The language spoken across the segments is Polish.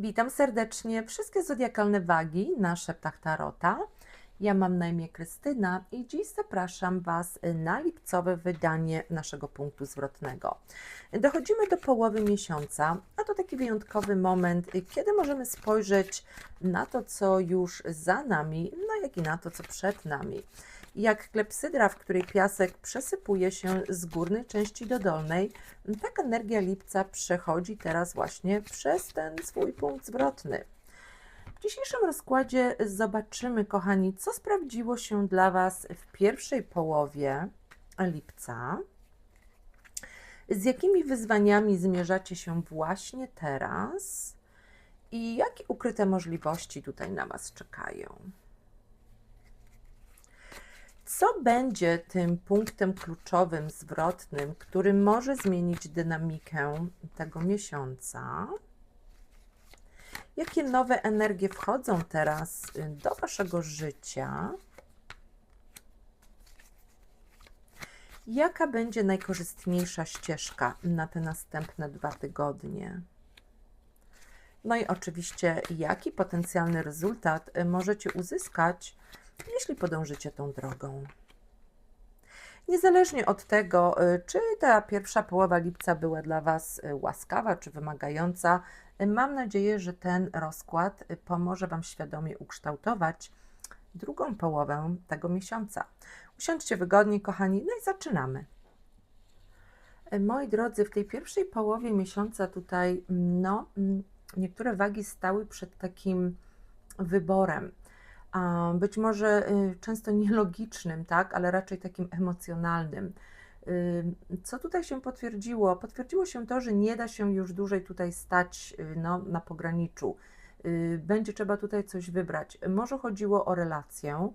Witam serdecznie wszystkie zodiakalne wagi na szeptach Tarota. Ja mam na imię Krystyna i dziś zapraszam Was na lipcowe wydanie naszego punktu zwrotnego. Dochodzimy do połowy miesiąca, a to taki wyjątkowy moment, kiedy możemy spojrzeć na to, co już za nami, no jak i na to, co przed nami. Jak klepsydra, w której piasek przesypuje się z górnej części do dolnej, tak energia lipca przechodzi teraz właśnie przez ten swój punkt zwrotny. W dzisiejszym rozkładzie zobaczymy, kochani, co sprawdziło się dla Was w pierwszej połowie lipca, z jakimi wyzwaniami zmierzacie się właśnie teraz i jakie ukryte możliwości tutaj na Was czekają. Co będzie tym punktem kluczowym, zwrotnym, który może zmienić dynamikę tego miesiąca? Jakie nowe energie wchodzą teraz do Waszego życia? Jaka będzie najkorzystniejsza ścieżka na te następne dwa tygodnie? No i oczywiście, jaki potencjalny rezultat możecie uzyskać, jeśli podążycie tą drogą? Niezależnie od tego, y, czy ta pierwsza połowa lipca była dla Was łaskawa czy wymagająca, Mam nadzieję, że ten rozkład pomoże Wam świadomie ukształtować drugą połowę tego miesiąca. Usiądźcie wygodnie, kochani, no i zaczynamy. Moi drodzy, w tej pierwszej połowie miesiąca tutaj, no, niektóre wagi stały przed takim wyborem. Być może y, często nielogicznym, tak, ale raczej takim emocjonalnym co tutaj się potwierdziło? Potwierdziło się to, że nie da się już dłużej tutaj stać y, no, na pograniczu. Y, będzie trzeba tutaj coś wybrać. Może chodziło o relację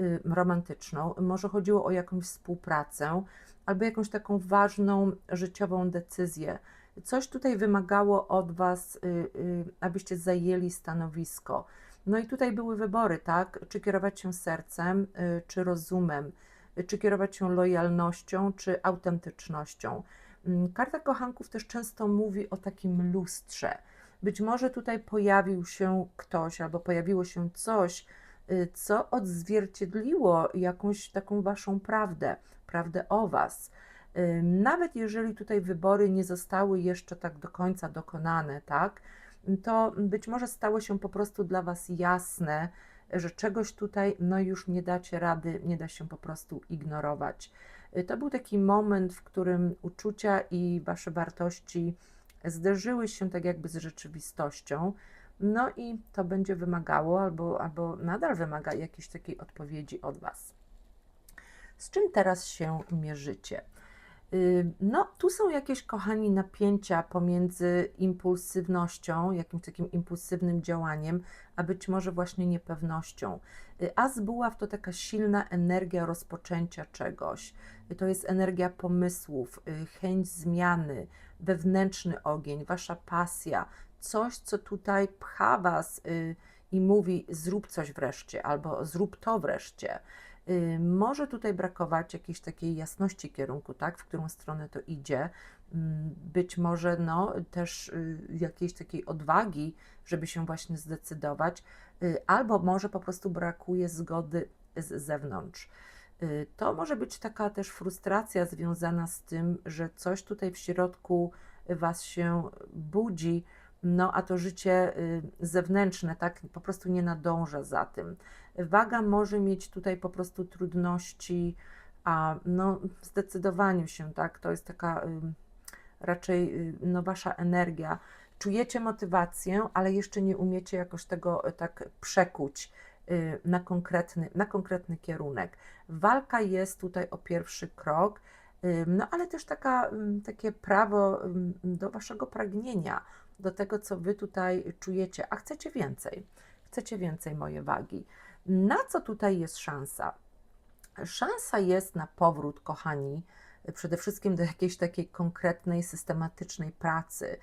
y, romantyczną, może chodziło o jakąś współpracę, albo jakąś taką ważną życiową decyzję. Coś tutaj wymagało od Was, abyście zajęli stanowisko. No i tutaj były wybory, tak? Czy kierować się sercem, czy rozumem czy kierować się lojalnością, czy autentycznością. Mm, karta kochanków też często mówi o takim lustrze. Być może tutaj pojawił się ktoś albo pojawiło się coś, y, co odzwierciedliło jakąś taką waszą prawdę, prawdę o was. Y, nawet jeżeli tutaj wybory nie zostały jeszcze tak do końca dokonane, tak, to być może stało się po prostu dla was jasne, że czegoś tutaj no już nie dacie rady, nie da się po prostu ignorować. Y, to był taki moment, w którym uczucia i wasze wartości zderzyły się tak jakby z rzeczywistością. No i to będzie wymagało, albo, albo nadal wymaga jakiejś takiej odpowiedzi od Was. Z czym teraz się mierzycie? No, tu są jakieś, kochani, napięcia pomiędzy impulsywnością, jakimś takim impulsywnym działaniem, a być może właśnie niepewnością. Y, a z buław to taka silna energia rozpoczęcia czegoś. Y, to jest energia pomysłów, y, chęć zmiany, wewnętrzny ogień, wasza pasja, coś, co tutaj pcha was i mówi: zrób coś wreszcie, albo zrób to wreszcie. Y, może tutaj brakować jakiejś takiej jasności kierunku, tak, w którą stronę to idzie. Mm, być może no, też y, jakiejś takiej odwagi, żeby się właśnie zdecydować, y, albo może po prostu brakuje zgody z zewnątrz. To może być taka też frustracja związana z tym, że coś tutaj w środku Was się budzi, no a to życie zewnętrzne tak po prostu nie nadąża za tym. Waga może mieć tutaj po prostu trudności, a no, w zdecydowaniu się, tak? To jest taka y, raczej y, no, wasza energia. Czujecie motywację, ale jeszcze nie umiecie jakoś tego y, tak przekuć y, na konkretny, na konkretny kierunek. Walka jest tutaj o pierwszy krok, y, no ale też taka, takie prawo do waszego pragnienia, do tego, co wy tutaj czujecie, a chcecie więcej. Chcecie więcej moje wagi. Na co tutaj jest szansa? Szansa jest na powrót, kochani, przede wszystkim do jakiejś takiej konkretnej, systematycznej pracy.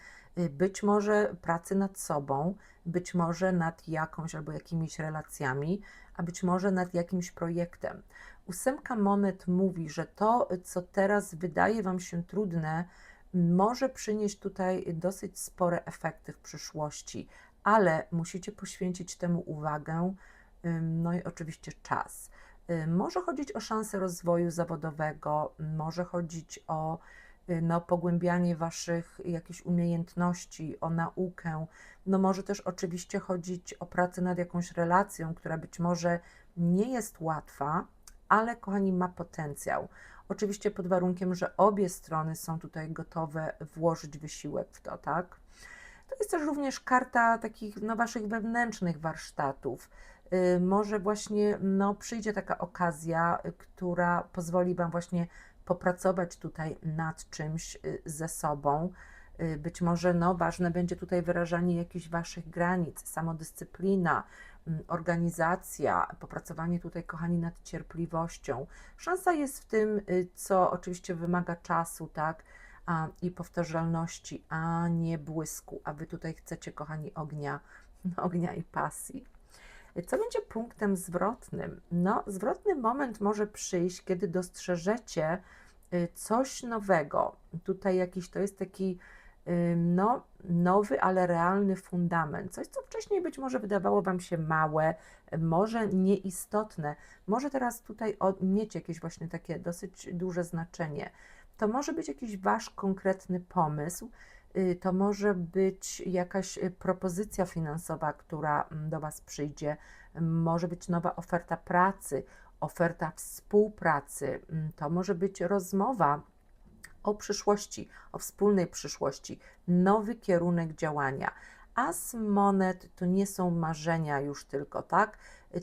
Być może pracy nad sobą, być może nad jakąś albo jakimiś relacjami, a być może nad jakimś projektem. Ósemka monet mówi, że to, co teraz wydaje Wam się trudne, może przynieść tutaj dosyć spore efekty w przyszłości, ale musicie poświęcić temu uwagę, no i oczywiście czas. Może chodzić o szansę rozwoju zawodowego, może chodzić o y, no, pogłębianie Waszych jakichś umiejętności, o naukę. No może też oczywiście chodzić o pracę nad jakąś relacją, która być może nie jest łatwa, ale kochani, ma potencjał. Oczywiście pod warunkiem, że obie strony są tutaj gotowe włożyć wysiłek w to, tak? To jest też również karta takich no, Waszych wewnętrznych warsztatów. Y, Może właśnie no, przyjdzie taka okazja, y, która pozwoli Wam właśnie popracować tutaj nad czymś y, ze sobą. Być może no, ważne będzie tutaj wyrażanie jakichś Waszych granic, samodyscyplina, mm, organizacja, popracowanie tutaj, kochani, nad cierpliwością. Szansa jest w tym, co oczywiście wymaga czasu, tak? a, i powtarzalności, a nie błysku. A Wy tutaj chcecie, kochani, ognia, ognia i pasji. Co będzie punktem zwrotnym? No, zwrotny moment może przyjść, kiedy dostrzeżecie y, coś nowego. Tutaj jakiś to jest taki y, no, nowy, ale realny fundament. Coś, co wcześniej być może wydawało Wam się małe, może nieistotne, może teraz tutaj mieć jakieś właśnie takie dosyć duże znaczenie. To może być jakiś Wasz konkretny pomysł, to może być jakaś y, propozycja finansowa, która mm, do Was przyjdzie, może być nowa oferta pracy, oferta współpracy, to może być rozmowa o przyszłości, o wspólnej przyszłości, nowy kierunek działania. As monet to nie są marzenia już tylko, tak?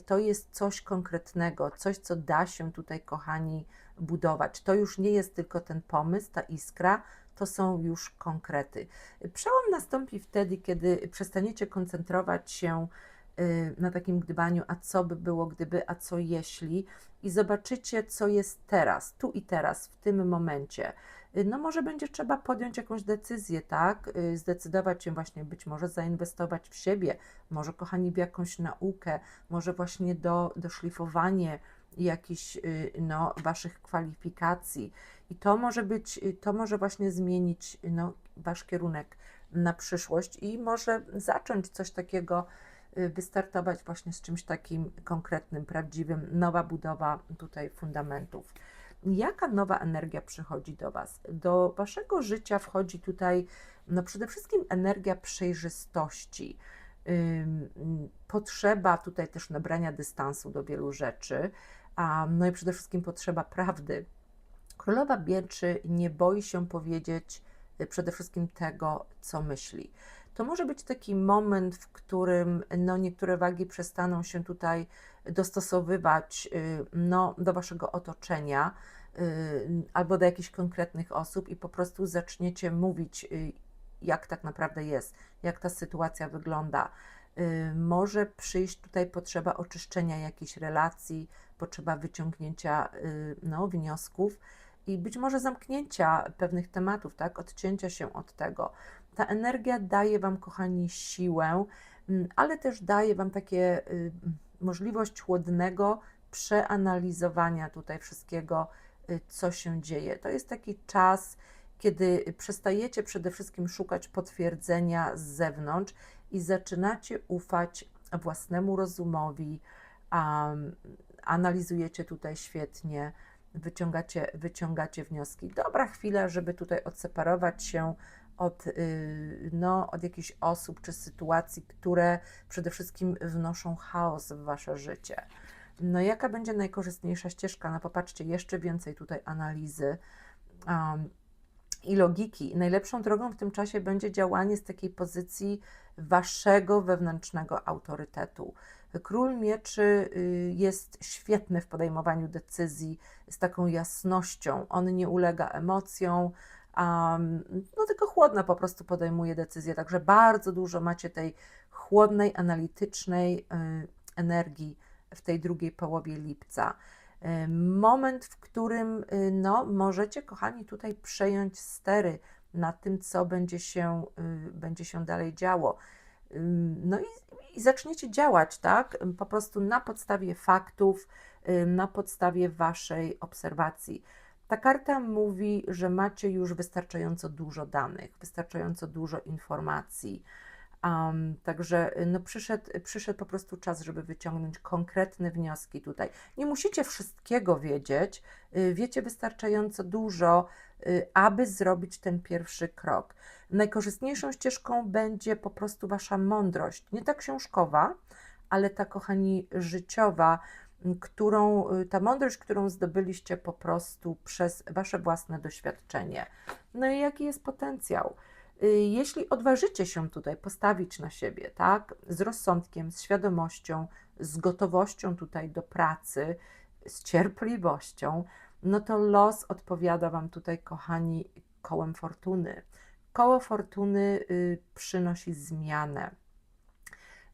To jest coś konkretnego, coś, co da się tutaj, kochani, budować. To już nie jest tylko ten pomysł, ta iskra, to są już konkrety. Przełom nastąpi wtedy, kiedy przestaniecie koncentrować się y, na takim gdybaniu, a co by było, gdyby, a co jeśli, i zobaczycie, co jest teraz, tu i teraz, w tym momencie. Y, No, może będzie trzeba podjąć jakąś decyzję, tak? Y, Zdecydować się właśnie, być może zainwestować w siebie, może, kochani, w jakąś naukę, może właśnie do, doszlifowanie jakichś y, no, waszych kwalifikacji. I to może być, y, to może właśnie zmienić no, wasz kierunek na przyszłość i może zacząć coś takiego, y, wystartować właśnie z czymś takim konkretnym, prawdziwym, nowa budowa tutaj fundamentów. Jaka nowa energia przychodzi do Was? Do Waszego życia wchodzi tutaj no przede wszystkim energia przejrzystości, potrzeba tutaj też nabrania dystansu do wielu rzeczy, no i przede wszystkim potrzeba prawdy. Królowa Bieczy nie boi się powiedzieć y, przede wszystkim tego, co myśli. To może być taki moment, w którym no, niektóre wagi przestaną się tutaj dostosowywać y, no, do waszego otoczenia y, albo do jakichś konkretnych osób i po prostu zaczniecie mówić, jak tak naprawdę jest, jak ta sytuacja wygląda. Y, Może przyjść tutaj potrzeba oczyszczenia jakiejś relacji, potrzeba wyciągnięcia y, no, wniosków i być może zamknięcia pewnych tematów, tak, odcięcia się od tego. Ta energia daje Wam, kochani, siłę, mm, ale też daje Wam takie y, możliwość chłodnego przeanalizowania tutaj wszystkiego, co się dzieje. To jest taki czas, kiedy przestajecie przede wszystkim szukać potwierdzenia z zewnątrz i zaczynacie ufać własnemu rozumowi, um, analizujecie tutaj świetnie, wyciągacie, wyciągacie wnioski. Dobra chwila, żeby tutaj odseparować się od, y, no, od jakichś osób czy sytuacji, które przede wszystkim wnoszą chaos w wasze życie. No, jaka będzie najkorzystniejsza ścieżka? No, popatrzcie, jeszcze więcej tutaj analizy. Um, i logiki. Najlepszą drogą w tym czasie będzie działanie z takiej pozycji waszego wewnętrznego autorytetu. Król mieczy y, jest świetny w podejmowaniu decyzji z taką jasnością. On nie ulega emocjom, um, no tylko chłodno po prostu podejmuje decyzje. Także bardzo dużo macie tej chłodnej, analitycznej y, energii w tej drugiej połowie lipca moment, w którym y, no, możecie, kochani, tutaj przejąć stery nad tym, co będzie się, y, będzie się dalej działo. No i, i zaczniecie działać, tak? Po prostu na podstawie faktów, ym, na podstawie waszej obserwacji. Ta karta mówi, że macie już wystarczająco dużo danych, wystarczająco dużo informacji Um, także y, no przyszedł, przyszedł po prostu czas, żeby wyciągnąć konkretne wnioski tutaj. Nie musicie wszystkiego wiedzieć, y, wiecie wystarczająco dużo, y, aby zrobić ten pierwszy krok. Najkorzystniejszą ścieżką będzie po prostu wasza mądrość, nie ta książkowa, ale ta, kochani, życiowa, którą, y, ta mądrość, którą zdobyliście po prostu przez wasze własne doświadczenie. No i jaki jest potencjał? Y, Jeśli odważycie się tutaj postawić na siebie, tak, z rozsądkiem, z świadomością, z gotowością tutaj do pracy, z cierpliwością, no to los odpowiada Wam tutaj, kochani, kołem fortuny. Koło fortuny y, przynosi zmianę.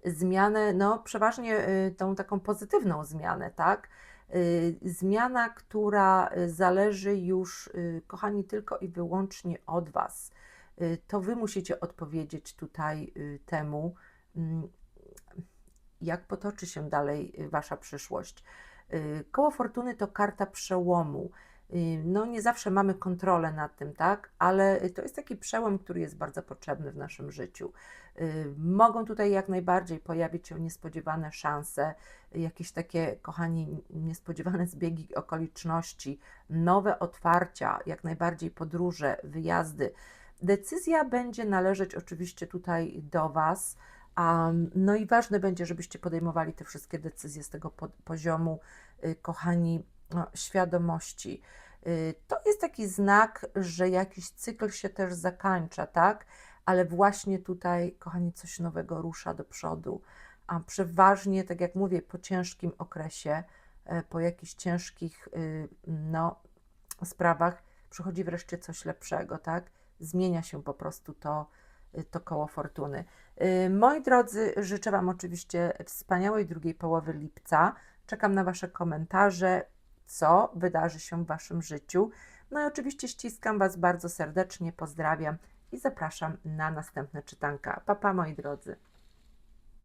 Zmianę, no przeważnie y, tą taką pozytywną zmianę, tak? Zmiana, która zależy już, kochani, tylko i wyłącznie od Was. Y, To Wy musicie odpowiedzieć tutaj y, temu, mm, jak potoczy się dalej y, Wasza przyszłość. Koło fortuny to karta przełomu. No, nie zawsze mamy kontrolę nad tym, tak? Ale to jest taki przełom, który jest bardzo potrzebny w naszym życiu. Mogą tutaj jak najbardziej pojawić się niespodziewane szanse, jakieś takie, kochani, niespodziewane zbiegi okoliczności, nowe otwarcia, jak najbardziej podróże, wyjazdy. Decyzja będzie należeć oczywiście tutaj do Was. No i ważne będzie, żebyście podejmowali te wszystkie decyzje z tego po poziomu, y, kochani, no, świadomości. Y, To jest taki znak, że jakiś cykl się też zakończa, tak? Ale właśnie tutaj, kochani, coś nowego rusza do przodu. A przeważnie, tak jak mówię, po ciężkim okresie, e, po jakichś ciężkich y, no, sprawach przychodzi wreszcie coś lepszego, tak? Zmienia się po prostu to, y, to koło fortuny. Y, Moi drodzy, życzę Wam oczywiście wspaniałej drugiej połowy lipca. Czekam na Wasze komentarze, co wydarzy się w Waszym życiu. No i oczywiście ściskam Was bardzo serdecznie, pozdrawiam i zapraszam na następne czytanka. Pa, pa moi drodzy.